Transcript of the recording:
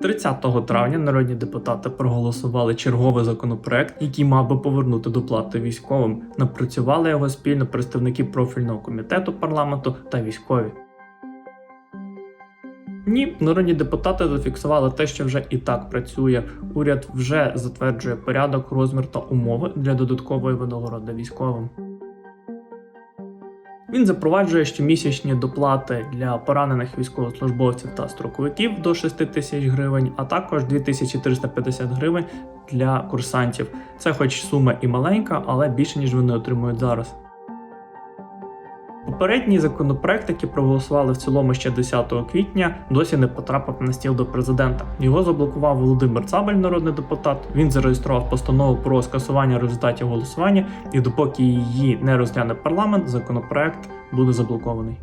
30 травня народні депутати проголосували черговий законопроект, який мав би повернути доплати військовим. Напрацювали його спільно представники профільного комітету парламенту та військові. Ні, народні депутати зафіксували те, що вже і так працює. Уряд вже затверджує порядок, розмір та умови для додаткової винагороди військовим. Він запроваджує щомісячні доплати для поранених військовослужбовців та строковиків до 6 тисяч гривень, а також 2350 гривень для курсантів. Це хоч сума і маленька, але більше ніж вони отримують зараз. Попередній законопроект, який проголосували в цілому ще 10 квітня, досі не потрапив на стіл до президента. Його заблокував Володимир Цабель, народний депутат. Він зареєстрував постанову про скасування результатів голосування, і допоки її не розгляне парламент, законопроект буде заблокований.